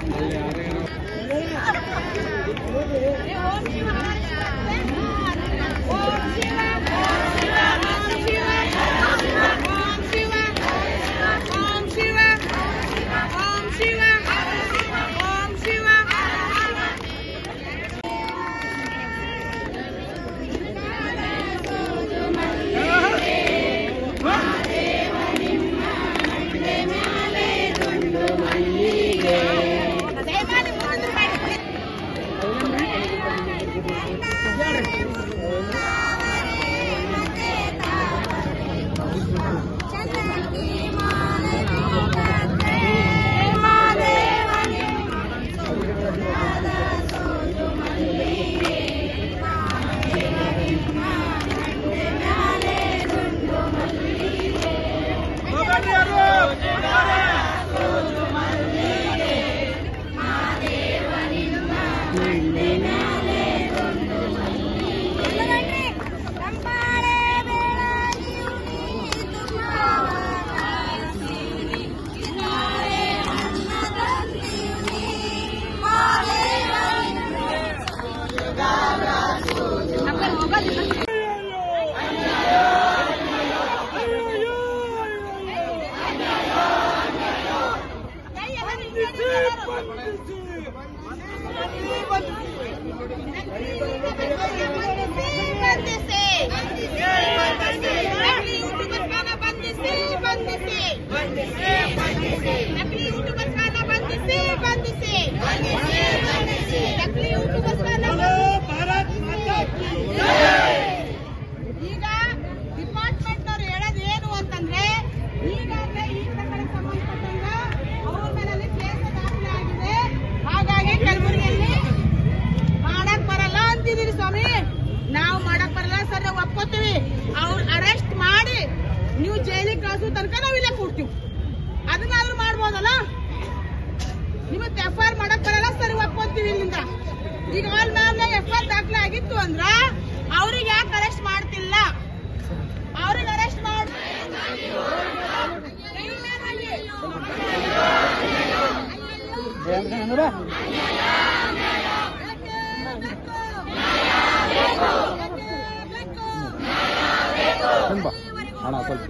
ओम शिवाय ओम शिवाय Come on, ಕೊಡಿ ಒಪ್ಕೋತೀವಿ ಅವ್ರು ಅರೆಸ್ಟ್ ಮಾಡಿ ನೀವು ಜೈಲಿಗೆ ಕಳಿಸೋ ತನಕ ನಾವು ಇಲ್ಲೇ ಕೊಡ್ತೀವಿ ಅದನ್ನಾದ್ರೂ ಮಾಡ್ಬೋದಲ್ಲ? ನಿಮಗೆ ಎಫ್ ಐ ಆರ್ ಮಾಡಕ್ ಬರಲ್ಲ, ಸರಿ ಒಪ್ಕೊತೀವಿ ಇಲ್ಲಿಂದ. ಈಗ ಅವ್ರ ಮ್ಯಾಲೆ ಎಫ್ ಆರ್ ದಾಖಲೆ ಆಗಿತ್ತು ಅಂದ್ರ ಅವ್ರಿಗೆ ಯಾಕೆ ಅರೆಸ್ಟ್ ಮಾಡ್ತಿಲ್ಲ? ಅವ್ರಿಗೆ ಅರೆಸ್ಟ್ ಮಾಡಿ ತುಂಬ ಹಣ ಸ್ವಲ್ಪ